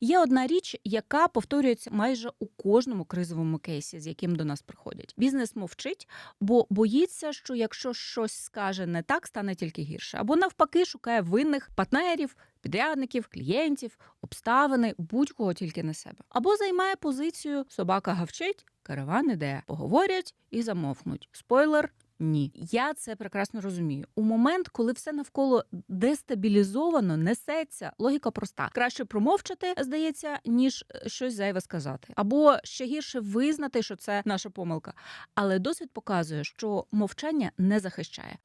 Є одна річ, яка повторюється майже у кожному кризовому кейсі, з яким до нас приходять. Бізнес мовчить, бо боїться, що якщо щось скаже не так, стане тільки гірше, або навпаки шукає винних партнерів, підрядників, клієнтів, обставини, будь-кого тільки не себе. Або займає позицію собака гавчить, караван іде, поговорять і замовкнуть. Спойлер. Ні, я це прекрасно розумію. У момент, коли все навколо дестабілізовано, несеться, логіка проста. Краще промовчати, здається, ніж е, щось зайве сказати. Або ще гірше визнати, що це наша помилка. Але досвід показує, що мовчання не захищає.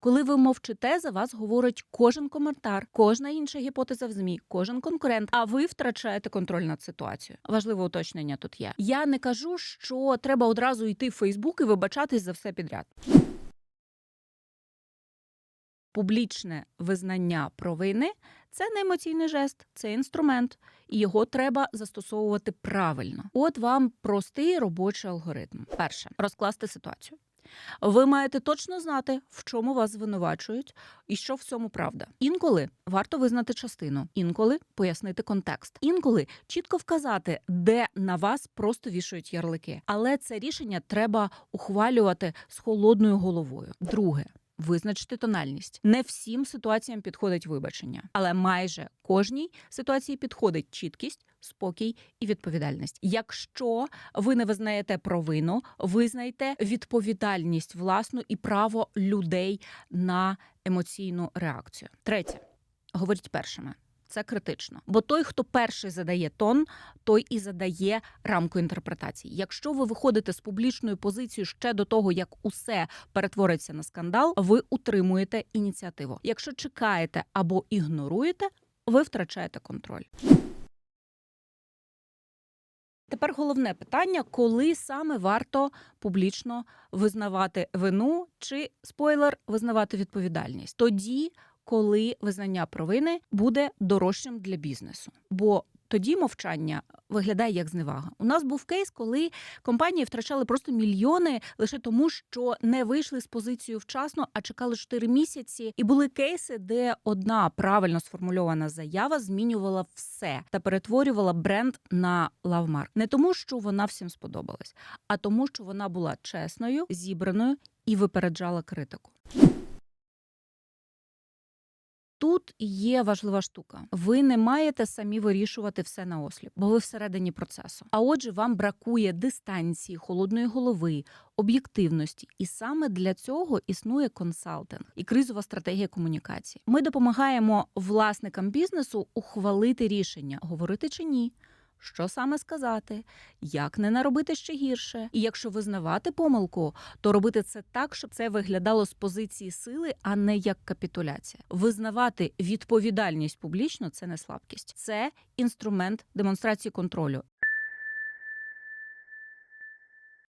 Коли ви мовчите, за вас говорить кожен коментар, кожна інша гіпотеза в змі, кожен конкурент, а ви втрачаєте контроль над ситуацією. Важливе уточнення тут є. Я не кажу, що треба одразу йти в Фейсбук і вибачатись за все підряд. Публічне визнання провини це не емоційний жест, це інструмент, і його треба застосовувати правильно. От вам простий робочий алгоритм. Перше розкласти ситуацію. Ви маєте точно знати, в чому вас звинувачують і що в цьому правда. Інколи варто визнати частину, інколи пояснити контекст, інколи чітко вказати, де на вас просто вішають ярлики. Але це рішення треба ухвалювати з холодною головою. Друге. Визначити тональність. Не всім ситуаціям підходить вибачення, але майже кожній ситуації підходить чіткість, спокій і відповідальність. Якщо ви не визнаєте провину, визнайте відповідальність власну і право людей на емоційну реакцію. Третє, говоріть першими. Це критично, бо той, хто перший задає тон, той і задає рамку інтерпретації. Якщо ви виходите з публічною позицією ще до того, як усе перетвориться на скандал, ви утримуєте ініціативу. Якщо чекаєте або ігноруєте, ви втрачаєте контроль. Тепер головне питання: коли саме варто публічно визнавати вину чи спойлер визнавати відповідальність? Тоді, коли визнання провини буде дорожчим для бізнесу, бо тоді мовчання виглядає як зневага. У нас був кейс, коли компанії втрачали просто мільйони лише тому, що не вийшли з позицією вчасно, а чекали 4 місяці. І були кейси, де одна правильно сформульована заява змінювала все та перетворювала бренд на лавмарк. Не тому, що вона всім сподобалась, а тому, що вона була чесною, зібраною і випереджала критику. Тут є важлива штука. Ви не маєте самі вирішувати все на осліп, бо ви всередині процесу. А отже, вам бракує дистанції, холодної голови, об'єктивності. І саме для цього існує консалтинг і кризова стратегія комунікації. Ми допомагаємо власникам бізнесу ухвалити рішення, говорити чи ні. Що саме сказати, як не наробити ще гірше, і якщо визнавати помилку, то робити це так, щоб це виглядало з позиції сили, а не як капітуляція. Визнавати відповідальність публічно це не слабкість, це інструмент демонстрації контролю.